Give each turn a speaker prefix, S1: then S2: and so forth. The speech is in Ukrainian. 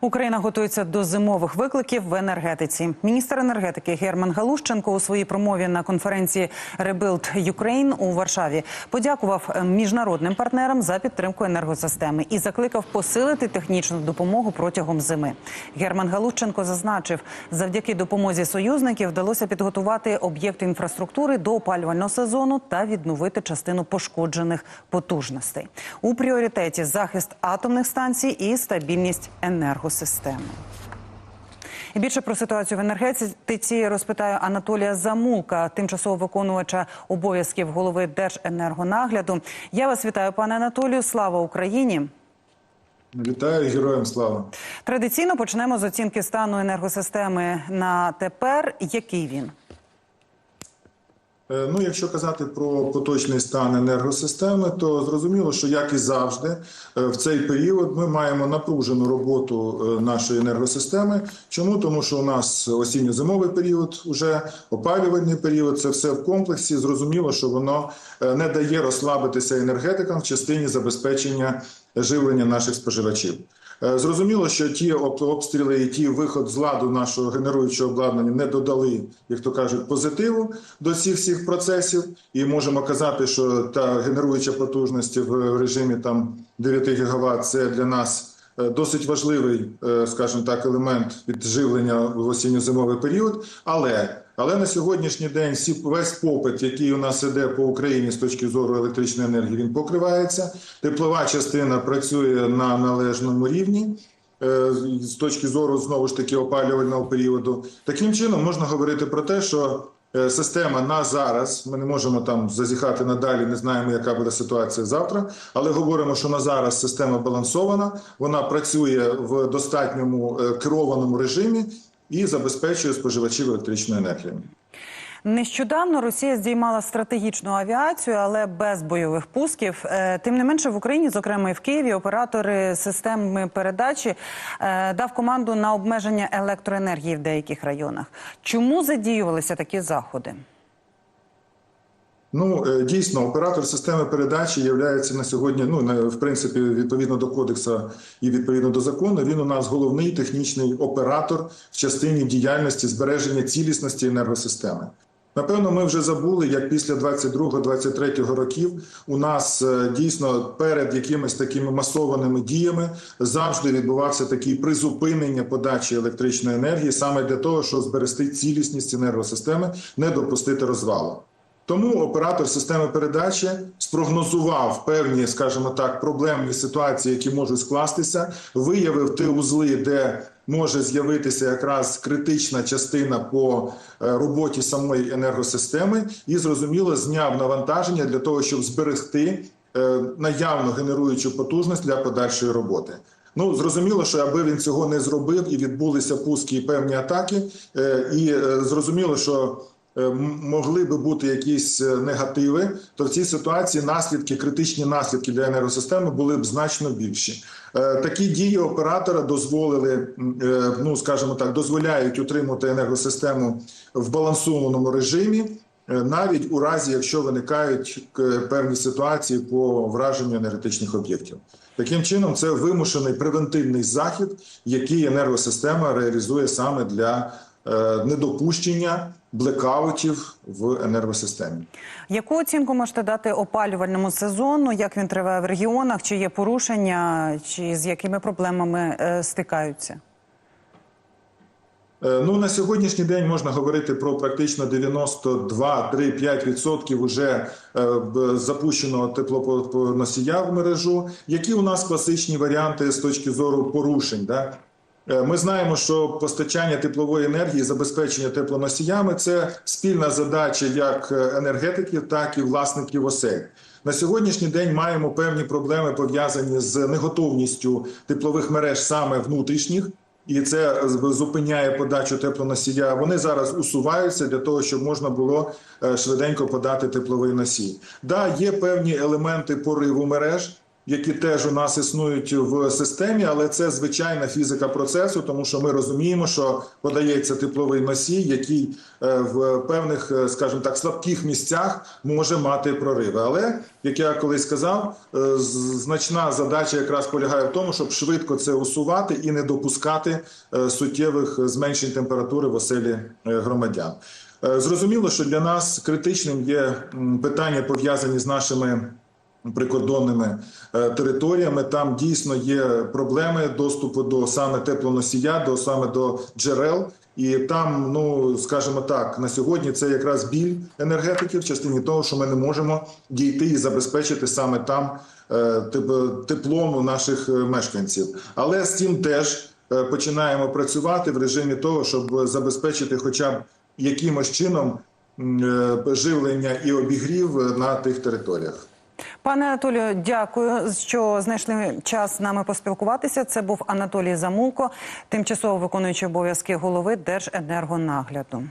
S1: Україна готується до зимових викликів в енергетиці. Міністр енергетики Герман Галущенко у своїй промові на конференції Rebuild Ukraine у Варшаві подякував міжнародним партнерам за підтримку енергосистеми і закликав посилити технічну допомогу протягом зими. Герман Галущенко зазначив, завдяки допомозі союзників вдалося підготувати об'єкти інфраструктури до опалювального сезону та відновити частину пошкоджених потужностей. У пріоритеті захист атомних станцій і стабільність енергосистеми. І більше про ситуацію в енергетиці розпитаю Анатолія Замулка, тимчасово виконувача обов'язків голови Держенергонагляду. Я вас вітаю, пане Анатолію. Слава Україні!
S2: Вітаю героям слава.
S1: Традиційно почнемо з оцінки стану енергосистеми на тепер. Який він?
S2: Е, Ну, якщо казати про поточний стан енергосистеми, то зрозуміло, що як і завжди, е, в цей період ми маємо напружену роботу е, нашої енергосистеми. Чому? Тому що у нас осінньо-зимовий період, уже опалювальний період, це все в комплексі. Зрозуміло, що воно не дає розслабитися енергетикам в частині забезпечення живлення наших споживачів. Е, Зрозуміло, що ті обстріли і ті виход з ладу нашого генеруючого обладнання не додали, як то кажуть, позитиву до всіх всіх процесів. І можемо казати, що та генеруюча потужність в режимі там 9 ГВт – це для нас е, досить важливий, е, скажімо так, елемент підживлення в осінньо-зимовий період. Але але на сьогоднішній день весь попит, який у нас іде по Україні з точки зору електричної енергії, він покривається. Теплова частина працює на належному рівні. е, З точки зору знову ж таки опалювального періоду, таким чином можна говорити про те, що е, система на зараз. Ми не можемо там зазіхати надалі, не знаємо, яка буде ситуація завтра. Але говоримо, що на зараз система балансована, вона працює в достатньому е, керованому режимі і забезпечує споживачів електричної енергії.
S1: Нещодавно Росія здіймала стратегічну авіацію, але без бойових пусків. Е, Тим не менше, в Україні, зокрема і в Києві, оператори системи передачі е, дав команду на обмеження електроенергії в деяких районах. Чому задіювалися такі заходи?
S2: Ну е, дійсно, оператор системи передачі є на сьогодні. Ну в принципі, відповідно до кодексу і відповідно до закону, він у нас головний технічний оператор в частині діяльності збереження цілісності енергосистеми. Напевно, ми вже забули, як після 22-23 років у нас е, дійсно перед якимись такими масованими діями завжди відбувався такий призупинення подачі електричної енергії саме для того, щоб зберегти цілісність енергосистеми, не допустити розвалу. Тому оператор системи передачі спрогнозував певні, скажімо так, проблемні ситуації, які можуть скластися, виявив ті узли, де може з'явитися якраз критична частина по е, роботі самої енергосистеми, і зрозуміло зняв навантаження для того, щоб зберегти е, наявну генеруючу потужність для подальшої роботи. Ну зрозуміло, що аби він цього не зробив, і відбулися пуски і певні атаки, е, і зрозуміло, що могли би бути якісь е, негативи, то в цій ситуації наслідки, критичні наслідки для енергосистеми були б значно більші. Е, Такі дії оператора дозволили, е, ну скажімо так, дозволяють утримувати енергосистему в балансованому режимі. е, Навіть у разі, якщо виникають е, певні ситуації по враженню енергетичних об'єктів, таким чином це вимушений превентивний захід, який енергосистема реалізує саме для е, недопущення блекаутів в енергосистемі.
S1: Яку оцінку можете дати опалювальному сезону? Як він триває в регіонах? Чи є порушення, чи з якими проблемами е, стикаються?
S2: Е, Ну на сьогоднішній день можна говорити про практично 92-3-5% уже е, запущеного теплоносія в мережу. Які у нас класичні варіанти з точки зору порушень? Да? Е, Ми знаємо, що постачання теплової енергії, забезпечення теплоносіями це спільна задача як е, енергетиків, так і власників осель. На сьогоднішній день маємо певні проблеми пов'язані з неготовністю теплових мереж саме внутрішніх. І це зупиняє подачу теплоносія. Вони зараз усуваються для того, щоб можна було е, швиденько подати тепловий носій. Да, є певні елементи пориву мереж. Які теж у нас існують в системі, але це звичайна фізика процесу, тому що ми розуміємо, що подається тепловий носій, який е, в певних, е, скажімо так, слабких місцях може мати прориви. Але як я колись сказав, е, значна задача якраз полягає в тому, щоб швидко це усувати і не допускати суттєвих зменшень температури в оселі громадян. Зрозуміло, що для нас критичним є питання пов'язані з нашими прикордонними е, територіями. Там дійсно є проблеми доступу до саме теплоносія, до саме до джерел. І там, ну скажімо так, на сьогодні це якраз біль енергетики в частині того, що ми не можемо дійти і забезпечити саме там е, теплом наших е, мешканців. Але з цим теж починаємо працювати в режимі того, щоб забезпечити, хоча б якимось чином живлення і обігрів на тих територіях.
S1: Пане Анатолію, дякую, що знайшли час з нами поспілкуватися. Це був Анатолій Замулко, тимчасово виконуючий обов'язки голови Держенергонагляду.